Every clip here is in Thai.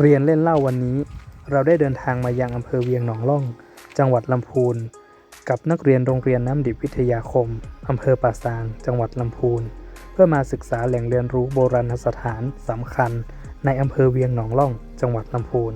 เรียนเล่นเล่าวันนี้ เราได้เดินทางมายังอำเภอเวียงหนองล่อง จังหวัดลำพูน กับนักเรียนโรงเรียนน้ำดิบวิทยาคมอำเภอป่าซาง จังหวัดลำพูน เพื่อมาศึกษาแหล่งเรียนรู้โบราณสถานสำคัญ ในอำเภอเวียงหนองล่อง จังหวัดลำพูน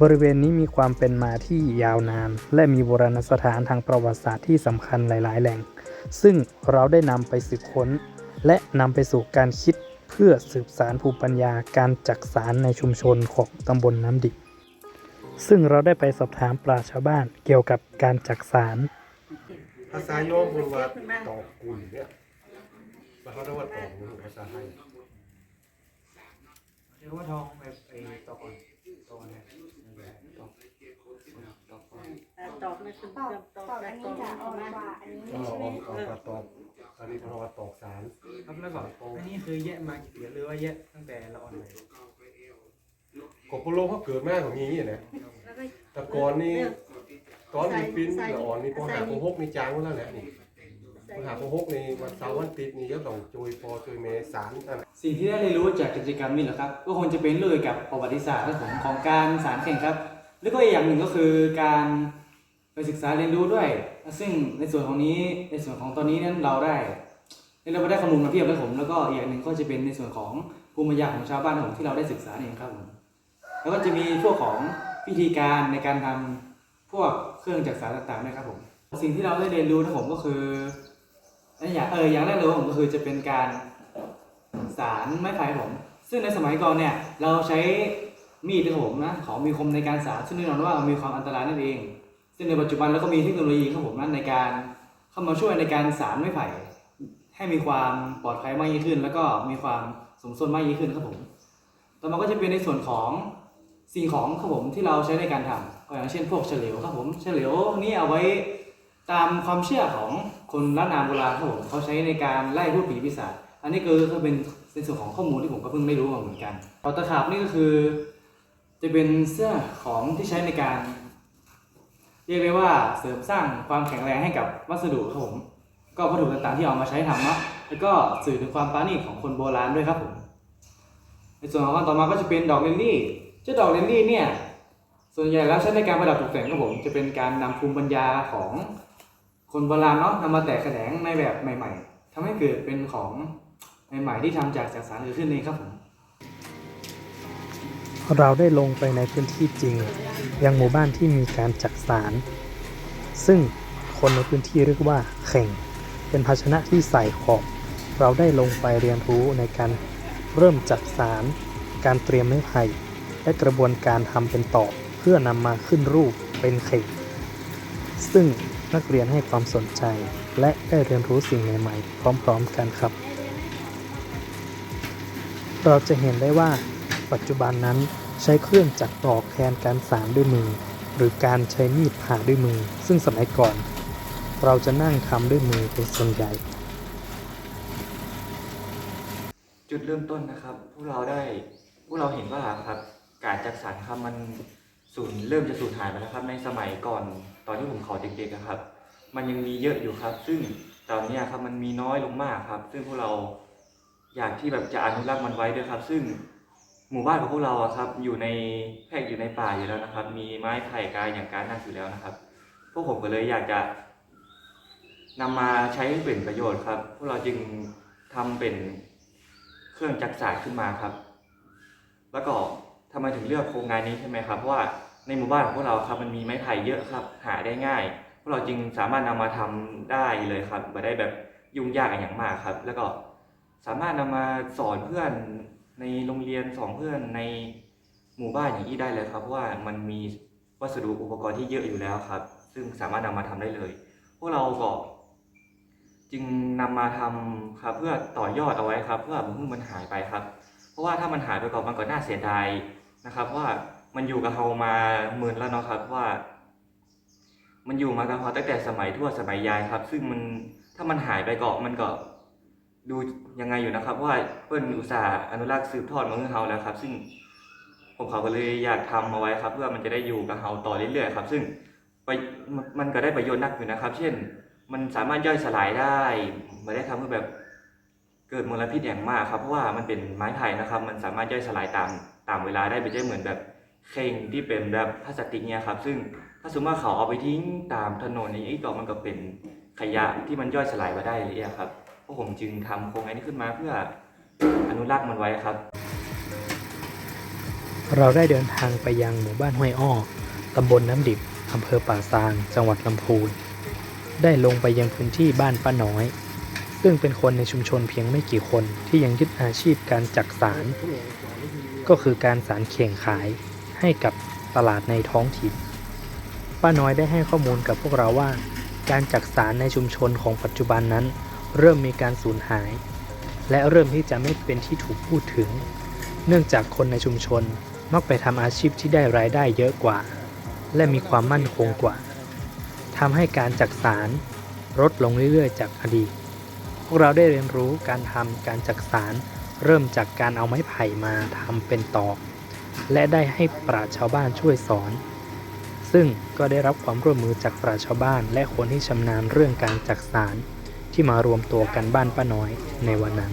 บริเวณนี้มีความเป็นมาที่ยาวนาน และมีโบราณสถานทางประวัติศาสตร์ที่สำคัญหลาย ๆ แหล่ง ซึ่งเราได้นำไปสืบค้น และนำไปสู่การคิด เพื่อสืบสารภูมิปัญญาการจักสารในชุมชนของตำบลน้ำดิบ ซึ่งเราได้ไปสอบถามปราชญ์ชาวบ้านเกี่ยวกับการจักสารภาษาโยมพูดว่าตอกกุยเนี่ยแล้วเขาเรียกว่าตอกกุยภาษาไทยเรียกว่าทองแบบไอ้ตอกก่อนตอกเนี่ยตอกตอกก่อนเอ่อตอกนะคือตอกตอกตอกแต่อันตนี้อกจะอ่อนมากว่าอันนี้อ๋อใช่ไหม อ๋ออ๋อตอกอันนี้เขาเรียกว่าตอกสารครับแล้วก็อันนี้คือแยะมากี่ปีหรือว่าแยะตั้งแต่ละอ่อนเลยกบพะโลเขาเกิดมาของนี้นะแล้วก็แต่ก่อนนี่เรื่องตอนมีปิ้นใส่แต่อ่อนนี่พอหาใส่พหกนี่จางไว้แล้วแหละนี่ใส่พอหาพหกนี่วันเสาร์วันติดนี่ก็ต้องจุยพอจุยเมสารอันสิ่งที่ได้เรียนรู้จากกิจกรรมนี้แหละครับ ก็คงจะเป็นเรื่องเกี่ยวกับประวัติศาสตร์ของของการสารแข่งครับ แล้วก็อีกอย่างหนึ่งก็คือการ ไปศึกษาเรียนรู้ด้วย ซึ่งในส่วนของนี้ในส่วนของตอนนี้นั้นเราได้เราได้ข้อมูลมาเพียบเลยผม แล้วก็อีกอย่างหนึ่งก็จะเป็นในส่วนของภูมิปัญญาของชาวบ้านผมที่เราได้ศึกษาเองครับผมแล้วก็จะมีพวกของพิธีการในการทำพวกเครื่องจักรสารต่างๆด้ครับผม สิ่งที่เราได้เรียนรู้นะผมก็คืออันอย่างเอออย่างแรกเลยผมก็คือจะเป็นการสารไม้ไผ่ผม ซึ่งในสมัยก่อนเนี่ยเราใช้มีดนะผมนะของมีคมในการสารซึ่งแน่นอนว่ามีความอันตรายนั่นเอง ซึ่งในปัจจุบันเราก็มีเทคโนโลยีครับผมนั้นในการเข้ามาช่วยในการสารไม้ไผ่ให้มีความปลอดภัยมากยิ่งขึ้น แล้วก็มีความสมส่วนมากยิ่งขึ้นครับผม ต่อมาก็จะเป็นในส่วนของสิ่งของครับผมที่เราใช้ในการทำก็อย่างเช่นพวกเฉลียวครับผม เฉลียวนี่เอาไว้ตามความเชื่อของคนล้านนาโบราณครับผมเขาใช้ในการไล่พูดผีปีศาจ อันนี้คือก็เป็นในส่วนของข้อมูลที่ผมก็เพิ่งได้รู้มาเหมือนกันปอตะขาบนี่ก็คือ จะเป็นเสื้อของที่ใช้ในการ เรียกได้ว่าเสริมสร้างความแข็งแรงให้กับวัสดุครับผม ก็วัตถุต่างๆที่เอามาใช้ทำเนาะแล้วก็สื่อถึงความปราณีตของคนโบราณด้วยครับผม ในส่วนของขั้นต่อมาก็จะเป็นดอกเลิลลี่เจ้าดอกเลิลลี่เนี่ยส่วนใหญ่แล้วใช้ในการประดับตกแต่งครับผมจะเป็นการนำภูมิปัญญาของคนโบราณเนาะนำมาแตกแขนงในแบบใหม่ ๆทำให้เกิดเป็นของใหม่ๆที่ทำจากจากสารเกิดขึ้นเองครับผมเราได้ลงไปในพื้นที่จริง ยังหมู่บ้านที่มีการจักสาร ซึ่งคนในพื้นที่เรียกว่าเข่ง เป็นภาชนะที่ใส่ขอบเราได้ลงไปเรียนรู้ในการเริ่มจักสาร การเตรียมไม้ไผ่และกระบวนการทำเป็นตอกเพื่อนำมาขึ้นรูปเป็นเข่ง ซึ่งนักเรียนให้ความสนใจและได้เรียนรู้สิ่งใหม่ๆ พร้อมๆกันครับ เราจะเห็นได้ว่าปัจจุบันนั้น ใช้เครื่องจักรตอกแทนการสานด้วยมือ หรือการใช้มีดผ่าด้วยมือ ซึ่งสมัยก่อน เราจะนั่งทำด้วยมือเป็นส่วนใหญ่ จุดเริ่มต้นนะครับ พวกเราได้พวกเราเห็นว่าครับการจักสารครับมันสูญเริ่มจะสูญหายไปแล้วครับ ในสมัยก่อนตอนที่ผมเขาเด็กๆครับ มันยังมีเยอะอยู่ครับ ซึ่งตอนนี้ครับมันมีน้อยลงมากครับ ซึ่งพวกเราอยากที่แบบจะอนุรักษ์มันไว้ด้วยครับ ซึ่ง หมู่บ้านของพวกเราอะครับ อยู่ในแพรกอยู่ในป่าอยู่แล้วนะครับ มีไม้ไผ่กายอย่างการนั่งอยู่แล้วนะครับ พวกผมก็เลยอยากจะนำมาใช้ให้เป็นประโยชน์ครับ พวกเราจึงทำเป็นเครื่องจักรสานขึ้นมาครับ แล้วก็ทำไมถึงเลือกโครงงานนี้ใช่ไหมครับเพราะว่าในหมู่บ้านของพวกเราครับมันมีไม้ไผ่เยอะครับ หาได้ง่าย พวกเราจึงสามารถนำมาทำได้เลยครับไม่ได้แบบยุ่งยากอะไรอย่างมากครับ แล้วก็สามารถนำมาสอนเพื่อน ในโรงเรียนสอนเพื่อนในหมู่บ้านอย่างนี้ได้เลยครับเพราะว่ามันมีวัสดุอุปกรณ์ที่เยอะอยู่แล้วครับ ซึ่งสามารถนำมาทำได้เลย พวกเราก็จึงนำมาทำครับเพื่อต่อยอดเอาไว้ครับ เพื่อมันมันหายไปครับ เพราะว่าถ้ามันหายไปก่อนมันก็น่าเสียดายนะครับ ว่ามันอยู่กับเรามาหมื่นแล้วเนาะครับว่า มันอยู่มากับเราตั้งแต่สมัยทั่วสมัยยายครับ ซึ่งมันถ้ามันหายไปก่อนมันก็ ดูยังไงอยู่นะครับว่าเปิ้นอุตสาห์อนุรักษ์สืบทอดมาเมื่อเราแล้วครับ ซึ่งผมเขาก็เลยอยากทำเอาไว้ครับ เพื่อมันจะได้อยู่กับเราต่อเรื่อยๆครับ ซึ่งไปมันก็ได้ประโยชน์นักอยู่นะครับ เช่น มันสามารถย่อยสลายได้ไม่ได้ทำให้แบบเกิดมลพิษอย่างมากครับเพราะว่ามันเป็นไม้ไผ่นะครับ มันสามารถย่อยสลายตามตามเวลาได้ไม่ใช่เหมือนแบบเข่งที่เป็นแบบพลาสติกเนี่ยครับ ซึ่งถ้าสมมติว่าเขาเอาไปทิ้งตามถนนนี้ก็มันก็เป็นขยะที่มันย่อยสลายมาได้เลยครับ พวกผมจึงทำโครงการนี้ขึ้นมาเพื่ออนุรักษ์มันไว้ครับ เราได้เดินทางไปยังหมู่บ้านห้วยอ้อตำบลน้ำดิบอำเภอป่าซาง จังหวัดลำพูน ได้ลงไปยังพื้นที่บ้านป้าน้อย ซึ่งเป็นคนในชุมชนเพียงไม่กี่คนที่ยังยึดอาชีพการจักสาร ก็คือการสารเข่งขายให้กับตลาดในท้องถิ่น ป้าน้อยได้ให้ข้อมูลกับพวกเราว่า การจักสารในชุมชนของปัจจุบันนั้น เริ่มมีการสูญหาย และเริ่มที่จะไม่เป็นที่ถูกพูดถึง เนื่องจากคนในชุมชนมักไปทำอาชีพที่ได้รายได้เยอะกว่า และมีความมั่นคงกว่าทำให้การจักสารลดลงเรื่อยๆ จากอดีตพวกเราได้เรียนรู้การทำการจักสารเริ่มจากการเอาไม้ไผ่มาทำเป็นตอก และได้ให้ปราชชาวบ้านช่วยสอน ซึ่งก็ได้รับความร่วมมือจากปราชชาวบ้านและคนที่ชำนาญเรื่องการจักสาร ที่มารวมตัวกันบ้านป้าน้อยในวันนั้น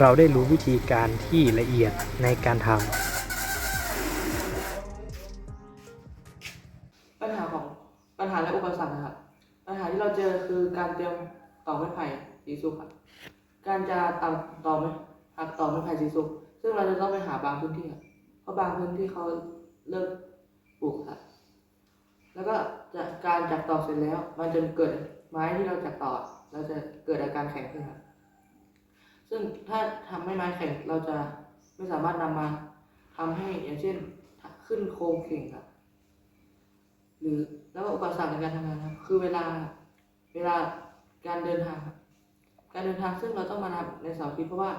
เราได้รู้วิธีการที่ละเอียดในการทำปัญหาของปัญหาและอุปสรรคนะครับปัญหาที่เราเจอคือการเตรียมต่อไม้ไผ่สีสุกครับการจะตัดต่อไม้หักต่อไม้ไผ่สีสุกซึ่งเราจะต้องไปหาบางพื้นที่ครับเพราะบางพื้นที่เขาเลิกปลูกครับแล้วก็จะการจักต่อเสร็จแล้ว มันจะเกิด ไม้ที่เราจักต่อเราจะเกิดอาการแข็งขึ้นครับซึ่งถ้าทำให้ไม้แข็งเราจะไม่สามารถนำมาทำให้อย่างเช่นขึ้นโครงเข่งครับ หรือแล้วอุปสรรคในการทำงานครับ คือเวลาเวลาการเดินทางครับการเดินทางซึ่งเราต้องมานับในเสาร์อาทิตย์เพราะว่า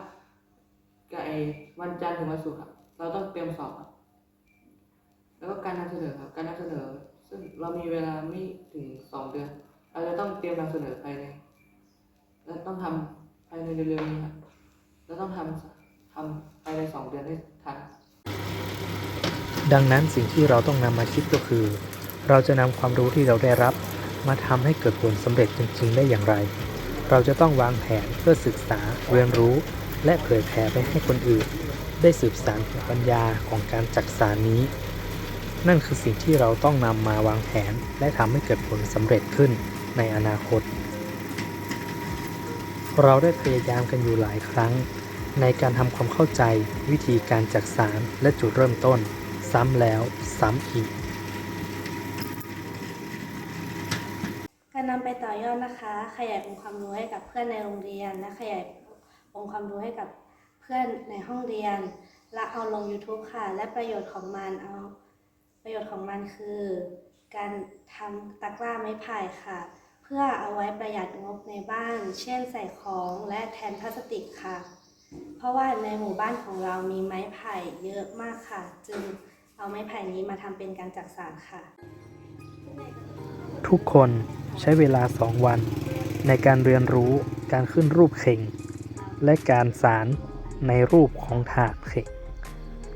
ไอ้วันจันทร์ถึงวันศุกร์ครับ เราต้องเตรียมสอบครับ แล้วก็การนำเสนอครับ การนำเสนอ ซึ่งเรามีเวลาไม่ถึงสองเดือน เราจะต้องเตรียมนำเสนอภายในและต้องทำภายในเร็วๆนี้ครับแล้วต้องทำทำภายในสองเดือนให้ทันดังนั้นสิ่งที่เราต้องนำมาคิดก็คือ เราจะนำความรู้ที่เราได้รับ มาทำให้เกิดผลสำเร็จจริง ๆ ได้อย่างไร เราจะต้องวางแผนเพื่อศึกษาเรียนรู้ และเผยแผ่ไปให้คนอื่น ได้สืบสานปัญญาของการจักสารนี้ นั่นคือสิ่งที่เราต้องนำมาวางแผนและทำให้เกิดผลสำเร็จขึ้น ในอนาคต เราได้พยายามกันอยู่หลายครั้ง ในการทำความเข้าใจวิธีการจักสารและจุดเริ่มต้น ซ้ำแล้วซ้ำอีก การนำไปต่อยอดนะคะ ขยายองค์ความรู้ให้กับเพื่อนในโรงเรียน และขยายองค์ความรู้ให้กับเพื่อนในห้องเรียน และเอาลง YouTube ค่ะ และประโยชน์ของมันเอาประโยชน์ของมันคือ การทำตะกร้าไม้ไผ่ค่ะ เพื่อเอาไว้ประหยัดงบในบ้าน เช่นใส่ของและแทนพลาสติกค่ะ เพราะว่าในหมู่บ้านของเรามีไม้ไผ่เยอะมากค่ะ จึงเอาไม้ไผ่นี้มาทำเป็นการจักสานค่ะ ทุกคนใช้เวลาสองวัน ในการเรียนรู้การขึ้นรูปเข่ง และการสารในรูปของถาดเข่ง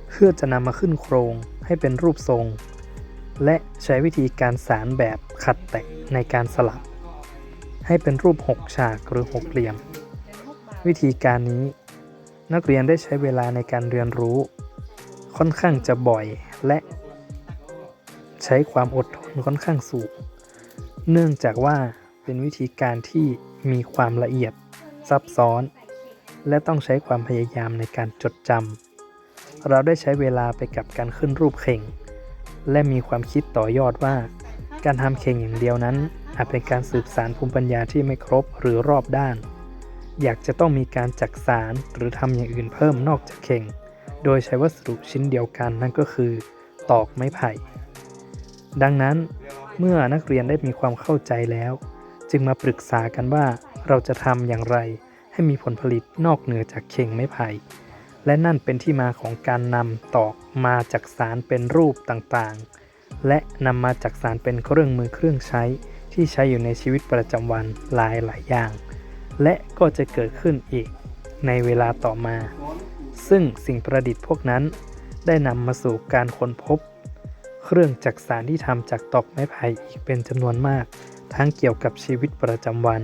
เพื่อจะนำมาขึ้นโครงให้เป็นรูปทรง และใช้วิธีการสารแบบขัดแตะในการสลับ ให้เป็นรูปหกฉากหรือหกเหลี่ยม วิธีการนี้นักเรียนได้ใช้เวลาในการเรียนรู้ ค่อนข้างจะบ่อยและ ใช้ความอดทนค่อนข้างสูง เนื่องจากว่าเป็นวิธีการที่มีความละเอียดซับซ้อน และต้องใช้ความพยายามในการจดจำเราได้ใช้เวลาไปกับการขึ้นรูปเข่ง และมีความคิดต่อยอดว่า การทำเข่งอย่างเดียวนั้น อาจเป็นการสืบสารภูมิปัญญาที่ไม่ครบหรือรอบด้าน อยากจะต้องมีการจักสารหรือทำอย่างอื่นเพิ่มนอกจากเข่ง โดยใช้วัสดุชิ้นเดียวกันนั่นก็คือ ตอกไม้ไผ่ ดังนั้นเมื่อนักเรียนได้มีความเข้าใจแล้ว จึงมาปรึกษากันว่าเราจะทำอย่างไรให้มีผลผลิตนอกเหนือจากเข่งไม้ไผ่ และนั่นเป็นที่มาของการนำตอกมาจากสารเป็นรูปต่างๆ และนำมาจากสารเป็นเครื่องมือเครื่องใช้ ที่ใช้อยู่ในชีวิตประจำวันหลายหลายๆอย่าง และก็จะเกิดขึ้นอีกในเวลาต่อมา ซึ่งสิ่งประดิษฐ์พวกนั้น ได้นำมาสู่การค้นพบ เครื่องจักสารที่ทำจากตอกไม้ไผ่อีกเป็นจำนวนมาก ทั้งเกี่ยวกับชีวิตประจำวัน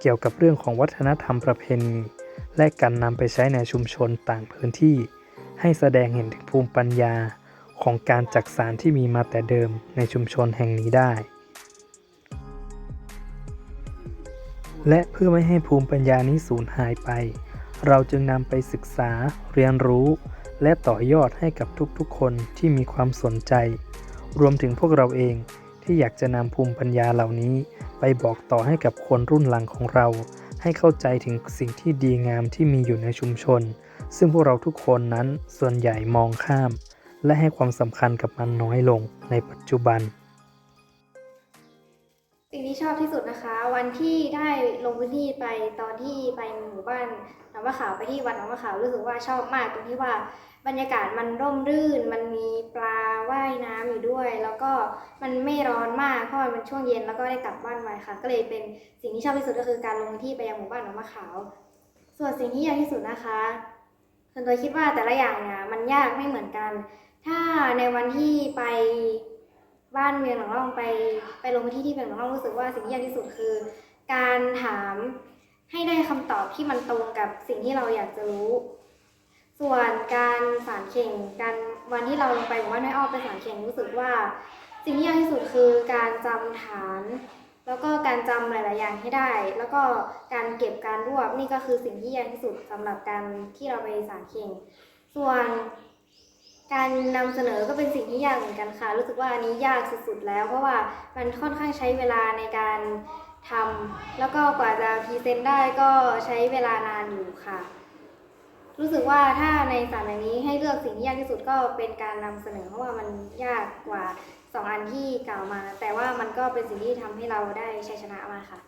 เกี่ยวกับเรื่องของวัฒนธรรมประเพณี และการนำไปใช้ในชุมชนต่างพื้นที่ ให้แสดงเห็นถึงภูมิปัญญาของการจักสารที่มีมาแต่เดิมในชุมชนแห่งนี้ได้ และเพื่อไม่ให้ภูมิปัญญานี้สูญหายไป เราจึงนำไปศึกษา เรียนรู้ และต่อยอดให้กับทุกๆ คนที่มีความสนใจ รวมถึงพวกเราเองที่อยากจะนำภูมิปัญญาเหล่านี้ ไปบอกต่อให้กับคนรุ่นหลังของเรา ให้เข้าใจถึงสิ่งที่ดีงามที่มีอยู่ในชุมชน ซึ่งพวกเราทุกคนนั้นส่วนใหญ่มองข้าม และให้ความสำคัญกับมันน้อยลงในปัจจุบัน สิ่งที่ชอบที่สุดนะคะ วันที่ได้ลงพื้นที่ไปตอนที่ไปหมู่บ้านหนองมะขาวไปที่วัดหนองมะขาวรู้สึกว่าชอบมากตรงที่ว่าบรรยากาศมันร่มรื่น มันมีปลาว่ายน้ำ ด้วย แล้วก็มันไม่ร้อนมากเพราะมันเป็นช่วงเย็นแล้วก็ได้กลับบ้านไวค่ะ ก็เลยเป็นสิ่งที่ชอบที่สุดก็คือการลงที่ไปยังหมู่บ้านหนองมะขาว ส่วนสิ่งที่ยากที่สุดนะคะส่วนตัวคิดว่าแต่ละอย่างเนี่ยมันยากไม่เหมือนกัน ถ้าในวันที่ไปบ้านเมืองหนองร่องไปไปลงที่ที่เมืองหนองร่องรู้สึกว่าสิ่งที่ยากที่สุดคือ การถามให้ได้คำตอบที่มันตรงกับสิ่งที่เราอยากจะรู้ ส่วนการสารเข่งการวันที่เราลงไปหมู่าน้อยอ้อไปสารเข่งรู้สึกว่า สิ่งที่ยากที่สุดคือการจำฐาน แล้วก็การจำหลาย ๆ อย่างให้ได้ แล้วก็การเก็บการรวบนี่ก็คือสิ่งที่ยากที่สุดสำหรับการที่เราไปสารเข่ง ส่วนการนำเสนอก็เป็นสิ่งที่ยากเหมือนกันค่ะ รู้สึกว่าอันนี้ยากสุด ๆ แล้ว เพราะว่ามันค่อนข้างใช้เวลาในการทำแล้วก็กว่าจะพรีเซนต์ได้ก็ใช้เวลานานอยู่ค่ะ รู้สึกว่าถ้าในสามอย่างนี้ให้เลือกสิ่งที่ยากที่สุดก็เป็นการนำเสนอเพราะว่ามันยากกว่าสองอันที่กล่าวมา แต่ว่ามันก็เป็นสิ่งที่ทำให้เราได้ชัยชนะมาค่ะ